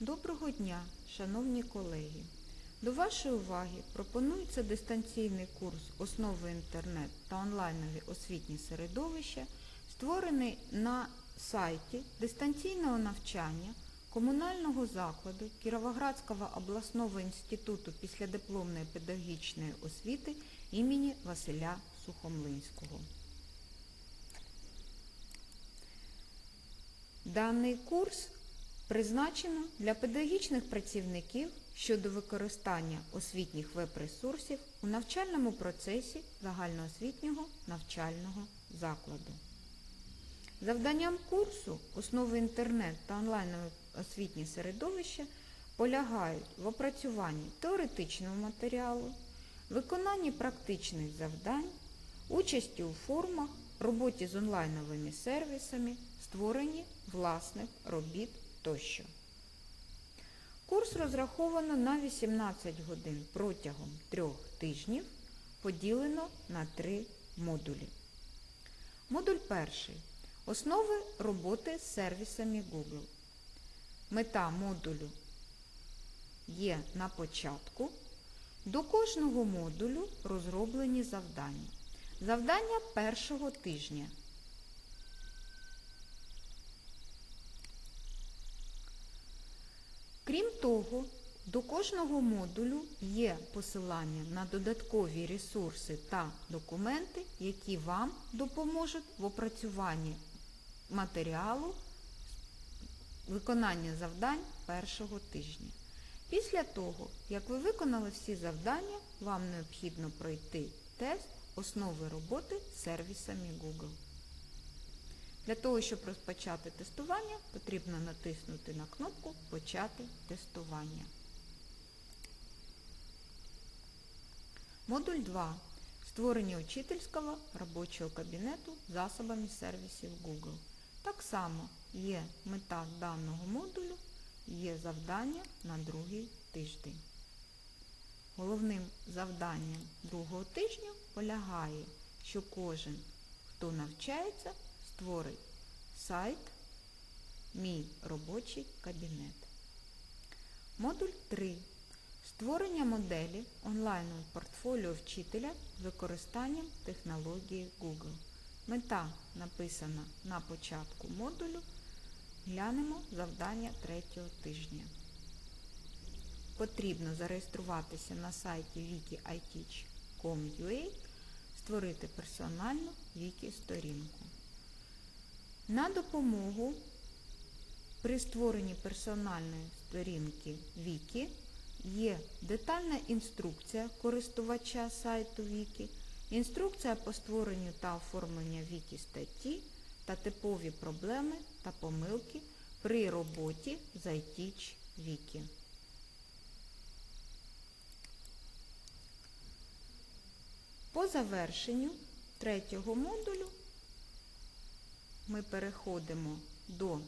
Доброго дня, шановні колеги! До вашої уваги пропонується дистанційний курс Основи інтернет та онлайнові освітні середовища, створений на сайті дистанційного навчання комунального закладу Кіровоградського обласного інституту післядипломної педагогічної освіти імені Василя Сухомлинського. Даний курс призначено для педагогічних працівників щодо використання освітніх веб-ресурсів у навчальному процесі загальноосвітнього навчального закладу. Завданням курсу основи інтернет та онлайнове освітнє середовище полягають в опрацюванні теоретичного матеріалу, виконанні практичних завдань, участі у формах, роботі з онлайновими сервісами, створенні власних робіт тощо. Курс розраховано на 18 годин протягом трьох тижнів, поділено на три модулі. Модуль перший. Основи роботи з сервісами Google. Мета модулю є на початку. До кожного модулю розроблені завдання. Завдання першого тижня. Крім того, до кожного модулю є посилання на додаткові ресурси та документи, які вам допоможуть в опрацюванні матеріалу виконання завдань першого тижня. Після того, як ви виконали всі завдання, вам необхідно пройти тест основи роботи з сервісами Google. Для того, щоб розпочати тестування, потрібно натиснути на кнопку Почати тестування. Модуль 2. Створення учительського робочого кабінету засобами сервісів Google. Так само є мета даного модулю, є завдання на другий тиждень. Головним завданням другого тижня полягає, що кожен, хто навчається, створить сайт Мій робочий кабінет. Модуль 3. Створення моделі онлайнового портфоліо вчителя з використанням технології Google. Мета написана на початку модулю. Глянемо завдання третього тижня. Потрібно зареєструватися на сайті wiki.itech.com.ua, створити персональну вікі-сторінку. На допомогу при створенні персональної сторінки Вікі є детальна інструкція користувача сайту Вікі, інструкція по створенню та оформленню Вікі статті та типові проблеми та помилки при роботі з iTeach Вікі. По завершенню третього модулю ми переходимо до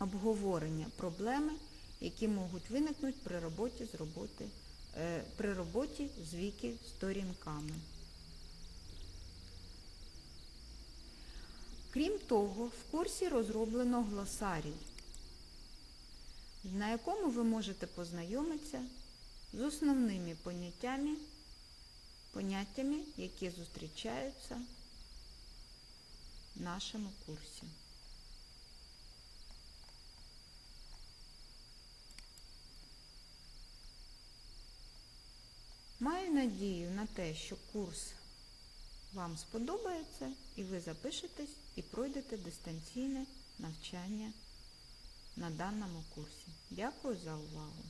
обговорення проблеми, які можуть виникнути при роботі з роботи, е, при роботі з віки сторінками. Крім того, в курсі розроблено глосарій, на якому ви можете познайомитися з основними поняттями, поняттями, які зустрічаються нашому курсі. Маю надію на те, що курс вам сподобається і ви запишетесь і пройдете дистанційне навчання на даному курсі. Дякую за увагу!